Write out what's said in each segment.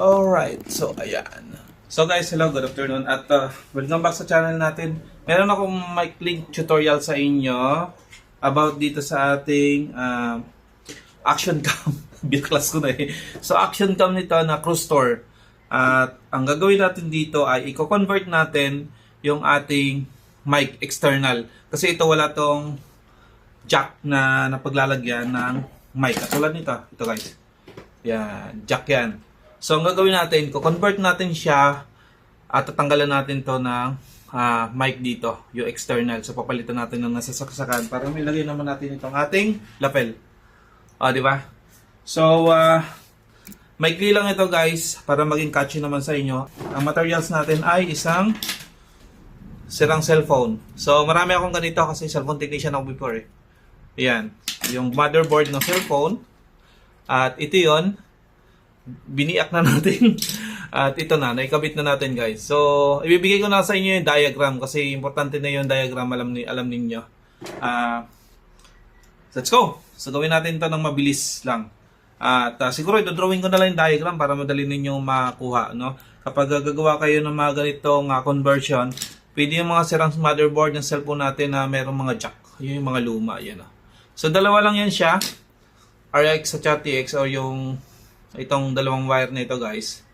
Alright, so ayan. So guys, hello, good afternoon at uh, welcome back sa channel natin. Meron akong maikling tutorial sa inyo about dito sa ating uh, action cam. Binaklas ko na eh. So action cam nito na cruise tour. At ang gagawin natin dito ay i-convert natin yung ating mic external. Kasi ito wala tong jack na napaglalagyan ng mic. Katulad nito. Ito guys. Yan, jack yan. So, ang gagawin natin, ko-convert natin siya at tatanggalan natin to ng ah, mic dito, yung external. So, papalitan natin ng nasa saksakan para may lagay naman natin itong ating lapel. O, di ba? So, ah, maikli lang ito guys para maging catchy naman sa inyo. Ang materials natin ay isang sirang cellphone. So, marami akong ganito kasi cellphone technician ako before eh. Yan. Yung motherboard ng cellphone. At ito yon biniak na natin. At ito na, naikabit na natin guys. So, ibibigay ko na sa inyo yung diagram kasi importante na yung diagram, alam, ni, alam ninyo. Ah, let's go! So, gawin natin to ng mabilis lang. At ah, siguro, ito-drawing ko na lang yung diagram para madali ninyo makuha. No? Kapag gagawa kayo ng mga ganitong ah, conversion, pwede yung mga sirang motherboard ng cellphone natin na merong mga jack. Yun yung mga luma. Yan, oh. So, dalawa lang yan siya. RX at TX o yung itong dalawang wire na ito guys.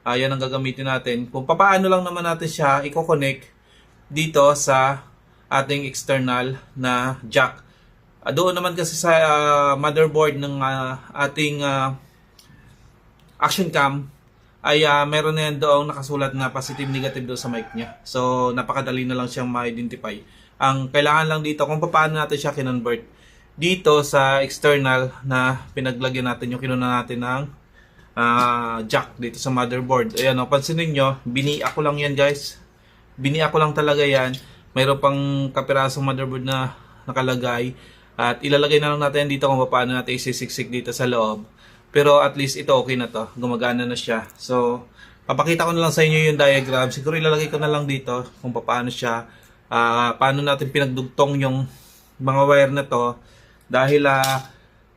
Ah, yan ang gagamitin natin. Kung papaano lang naman natin siya i-connect dito sa ating external na jack. Ah, doon naman kasi sa ah, motherboard ng ah, ating ah, action cam ay ah, meron na yan doong nakasulat na positive negative doon sa mic niya. So napakadali na lang siyang ma-identify. Ang kailangan lang dito kung paano natin siya kinonvert dito sa external na pinaglagyan natin yung kinuna natin ng ah, jack dito sa motherboard. Ayan, o, pansin ninyo, biniak ko lang yan guys. Biniak ko lang talaga yan. Mayroon pang kapirasong motherboard na nakalagay. At ilalagay na lang natin dito kung paano natin isisiksik dito sa loob. Pero at least ito okay na to. Gumagana na siya. So, papakita ko na lang sa inyo yung diagram. Siguro ilalagay ko na lang dito kung paano siya, ah, paano natin pinagdugtong yung mga wire na to. Dahil ah,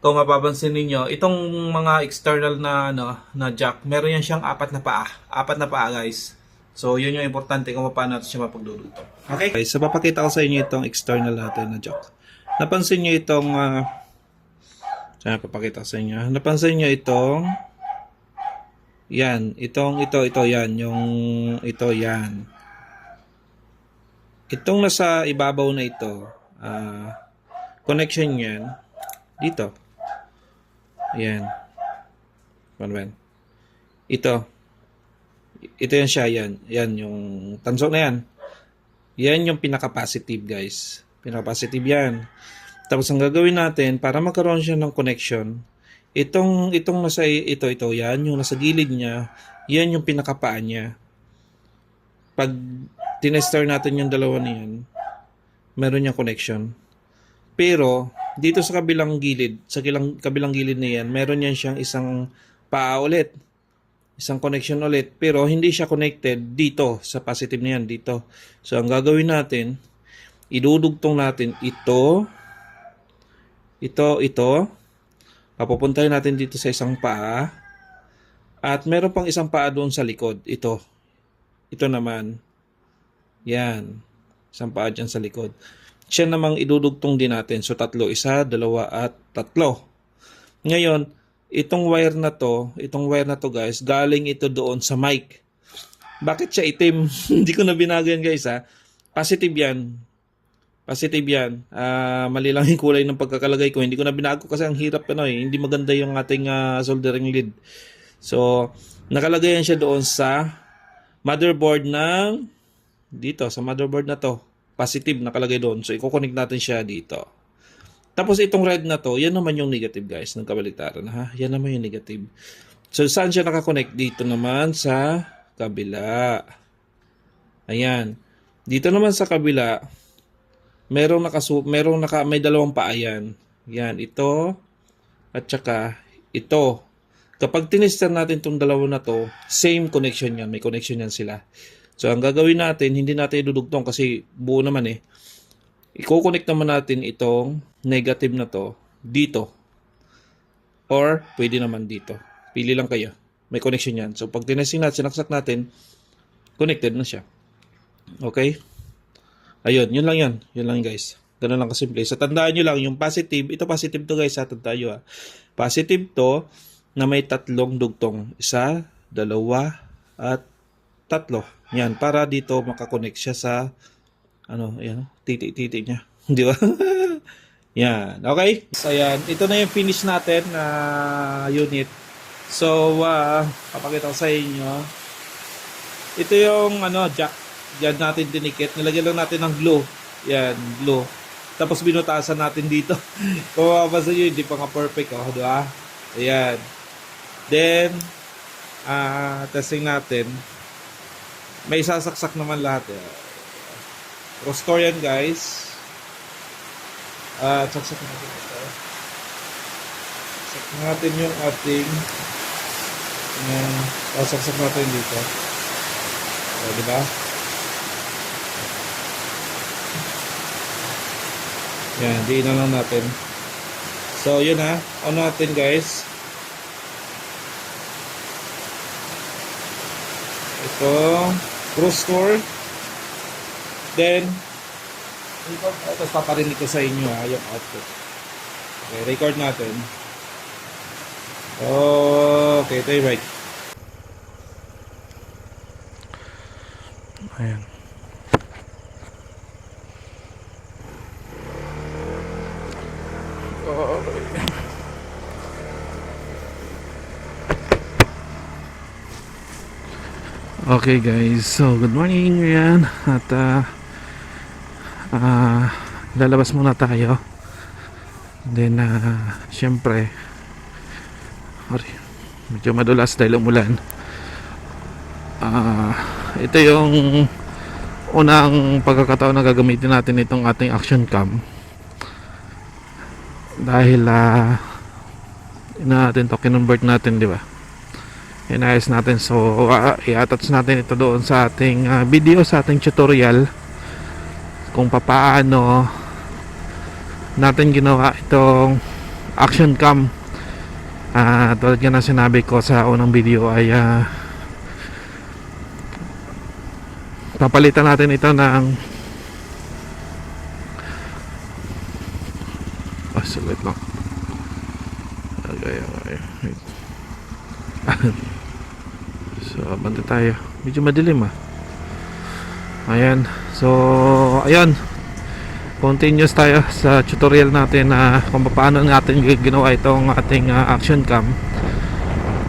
kung mapapansin ninyo, itong mga external na ano, na jack, meron yan siyang apat na paa. Apat na paa, guys. So, yun yung importante kung paano natin siya mapagdudugtong. Okay? okay? So, papakita ko sa inyo itong external natin na jack. Napansin nyo itong ah, Saan papakita ko sa inyo. Napansin nyo itong yan, itong ito, ito, yan, yung ito, yan. Itong nasa ibabaw na ito, ah, connection yan, dito. Yan. Ano ba yan? Ito. Ito yan siya, yan. Yan, yung tansok na yan. Yan yung pinaka-positive, guys. Pinaka-positive yan. Tapos ang gagawin natin para magkaroon siya ng connection, itong itong nasa ito ito yan, yung nasa gilid niya, yan yung pinakapaan niya. Pag tinester natin yung dalawa na yan, meron niyang connection. Pero dito sa kabilang gilid, sa kilang, kabilang gilid na yan, meron yan siyang isang paa ulit. Isang connection ulit. Pero hindi siya connected dito sa positive na yan, dito. So ang gagawin natin, idudugtong natin ito, ito, ito. Papupuntahin natin dito sa isang paa. At meron pang isang paa doon sa likod. Ito. Ito naman. Yan. Isang paa dyan sa likod. Siya namang idudugtong din natin. So, tatlo. Isa, dalawa, at tatlo. Ngayon, itong wire na to, itong wire na to guys, galing ito doon sa mic. Bakit siya itim? Hindi ko na binago yan guys ha. Positive yan. Positive yan. Ah, mali lang yung kulay ng pagkakalagay ko. Hindi ko na binago kasi ang hirap ano eh. Hindi maganda yung ating ah, soldering lead. So, nakalagay yan siya doon sa motherboard ng dito, sa motherboard na to. Positive nakalagay doon. So, i-connect natin siya dito. Tapos itong red na to, yan naman yung negative guys, ng kabaliktaran ha. Yan naman yung negative. So, saan siya nakakonect? Dito naman sa kabila. Ayan. Dito naman sa kabila, merong nakasu merong naka may dalawang paa yan. Yan, ito at saka ito. Kapag tinester natin tong dalawa na to, same connection yan. May connection yan sila. So, ang gagawin natin, hindi natin idudugtong kasi buo naman eh. Iko-connect naman natin itong negative na to dito. Or, pwede naman dito. Pili lang kayo. may connection yan. So, pag tinesting natin, sinaksak natin, connected na siya. Okay? Ayun, yun lang yan. Yun lang guys. Ganun lang kasimple. So, tandaan nyo lang, yung positive, ito positive to guys, ha, tandaan nyo ha. Positive to, na may tatlong dugtong. Isa, dalawa, at tatlo. Yan, para dito makakonect siya sa, ano, ayan, titi-titi niya. Di ba? yan, okay? So, ayan, ito na yung finish natin na unit. So, uh, papakita ko sa inyo. Ito yung, ano, jack. Yan natin dinikit. Nilagyan lang natin ng glue. Yan, glue. Tapos binutasan natin dito. Kung mabasa nyo, hindi pa nga perfect, oh, di ba? Ayan. Then, ah testing natin. May sasaksak naman lahat. Eh. Yan, guys. Ah, saksak natin ito. Saksak natin yung ating uh, sasaksak natin dito. O, di ba? Yan, diin na lang natin. So, yun ha. On natin, guys. Ito, cruise score. Then, ito, tapos paparinig ko sa inyo ha, yung output. Okay, record natin. Okay, yung right. Ayan. Okay guys, so good morning yan at uh, uh, lalabas muna tayo. Then uh, syempre sorry, medyo madulas dahil umulan. Uh, ito yung unang pagkakataon na gagamitin natin itong ating action cam. Dahil uh, ina natin to kinonvert natin di ba inayos natin. So uh, i-attach natin ito doon sa ating uh, video sa ating tutorial kung papaano natin ginawa itong action cam. Uh, tulad nga na sinabi ko sa unang video ay uh, papalitan natin ito ng oh, sulit lang. Okay okay wait So, banda tayo. Medyo madilim ah. Ayan. So, ayan. Continuous tayo sa tutorial natin na kung paano natin ginawa itong ating uh, action cam.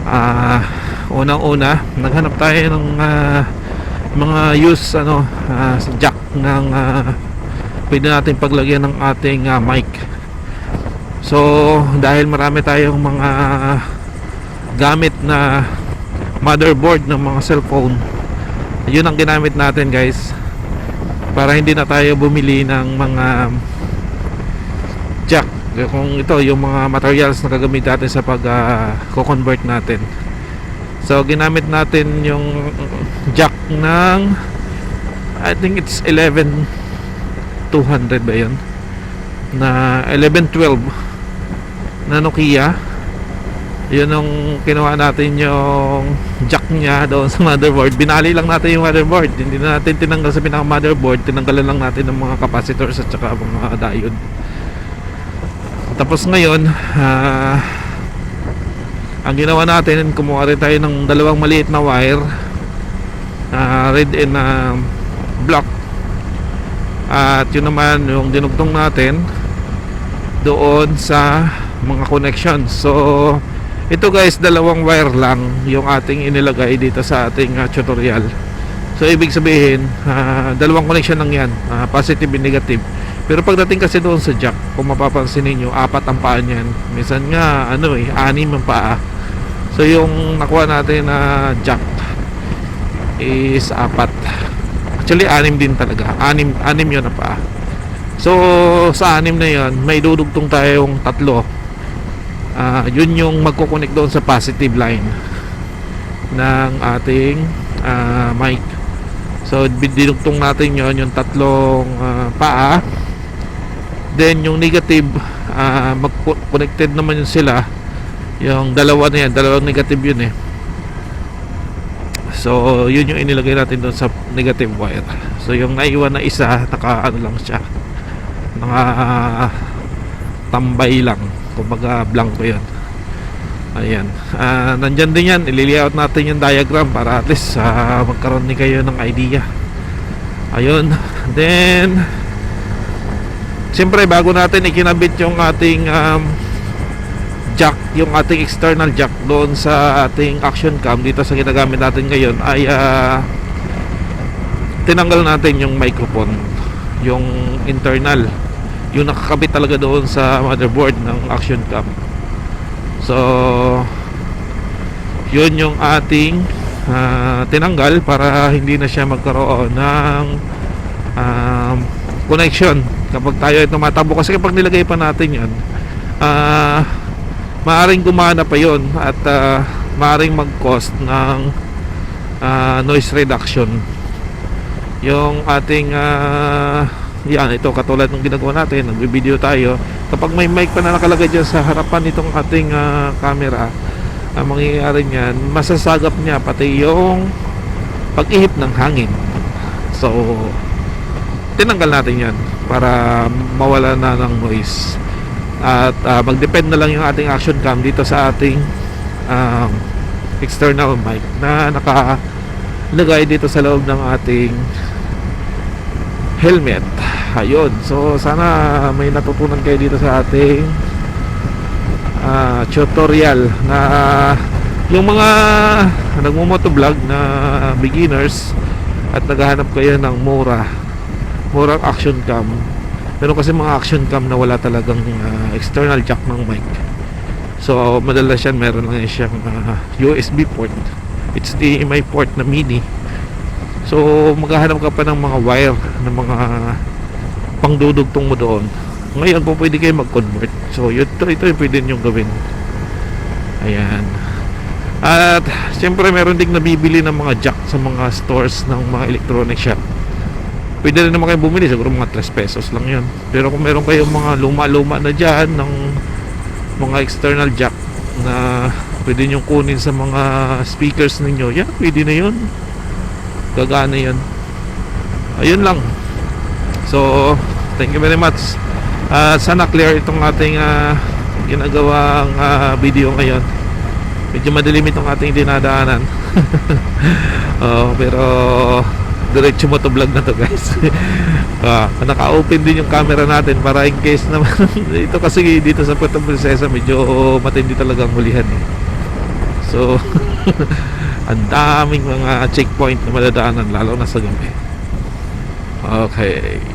Ah, unang-una, naghanap tayo ng uh, mga use ano uh, sa jack ng uh, pwede natin paglagyan ng ating uh, mic. So, dahil marami tayong mga gamit na motherboard ng mga cellphone. Yun ang ginamit natin guys para hindi na tayo bumili ng mga jack. Kung ito yung mga materials na gagamit natin sa pag uh, convert natin. So ginamit natin yung jack ng I think it's 11 200 ba yun? Na 1112 na Nokia yun yung kinuha natin yung jack niya doon sa motherboard. Binali lang natin yung motherboard. Hindi na natin tinanggal sa pinaka motherboard. Tinanggalan lang natin ng mga capacitors at saka mga diode. Tapos ngayon uh, ang ginawa natin kumuha rin tayo ng dalawang maliit na wire uh, red and uh, black. At yun naman yung dinugtong natin doon sa mga connections. So ito guys dalawang wire lang yung ating inilagay dito sa ating uh, tutorial. So ibig sabihin uh, dalawang connection lang yan uh, positive and negative. Pero pagdating kasi doon sa jack kung mapapansin niyo apat ang paa niyan. Minsan nga ano eh anim ang paa. So yung nakuha natin na uh, jack is apat. Actually anim din talaga. Anim, anim yun na paa. So sa anim na yun may dudugtong tayong tatlo uh, yun yung magkoconnect doon sa positive line ng ating uh, mic so dinugtong natin yon yung tatlong uh, paa then yung negative uh, mag-connected naman yun sila yung dalawa na yan dalawang negative yun eh So, yun yung inilagay natin doon sa negative wire. So, yung naiwan na isa, naka ano lang siya. Naka tambay lang. Kumbaga, blanco yun. Ayan. Ah, nandyan din yan. Ililiaut natin yung diagram para at least ah, magkaroon din kayo ng idea. Ayun. Then, siyempre, bago natin ikinabit yung ating um, jack, yung ating external jack doon sa ating action cam dito sa ginagamit natin ngayon ay ah, tinanggal natin yung microphone yung internal yung nakakabit talaga doon sa motherboard ng action cam. So yun yung ating ah, tinanggal para hindi na siya magkaroon ng um, connection kapag tayo ay tumatakbo kasi kapag nilagay pa natin yan ah maaring gumana pa yon at ah, maaring mag-cost ng ah, noise reduction. Yung ating ah, yan ito katulad ng ginagawa natin nagbi-video tayo. Kapag may mic pa na nakalagay dyan sa harapan nitong ating ah, camera ang mangyayari niyan masasagap niya pati yung pag-ihip ng hangin. So tinanggal natin yan para mawala na ng noise. At ah, mag-depend na lang yung ating action cam dito sa ating um, external mic na nakalagay dito sa loob ng ating helmet ayun. So sana may natutunan kayo dito sa ating ah, tutorial na yung mga nagmumotovlog na beginners at naghahanap kayo ng mura murang action cam. Pero kasi mga action cam na wala talagang ah, external jack ng mic. So madalas yan meron lang yan siyang ah, USB port. HDMI port na mini. So maghahanap ka pa ng mga wire ng mga pangdudugtong mo doon ngayon po pwede kayo mag-convert. So ito, ito yung pwede nyo gawin. Ayan. At siyempre meron ding nabibili ng mga jack sa mga stores ng mga electronic shop. Pwede rin naman kayo bumili siguro mga 3 pesos lang yun. Pero kung meron kayong mga luma-luma na dyan ng mga external jack na pwede nyo kunin sa mga speakers ninyo yan pwede na yun. Gagana yun. Ayun lang so thank you very much. At sana clear itong ating ah, ginagawang ah, video ngayon. Medyo madilim itong ating dinadaanan. Oh, pero diretso mo to vlog na to guys. Ah, naka-open din yung camera natin para in case naman ito kasi dito sa Puerto Princesa medyo matindi talagang hulihan eh. so ang daming mga checkpoint na madadaanan lalo na sa gabi. Okay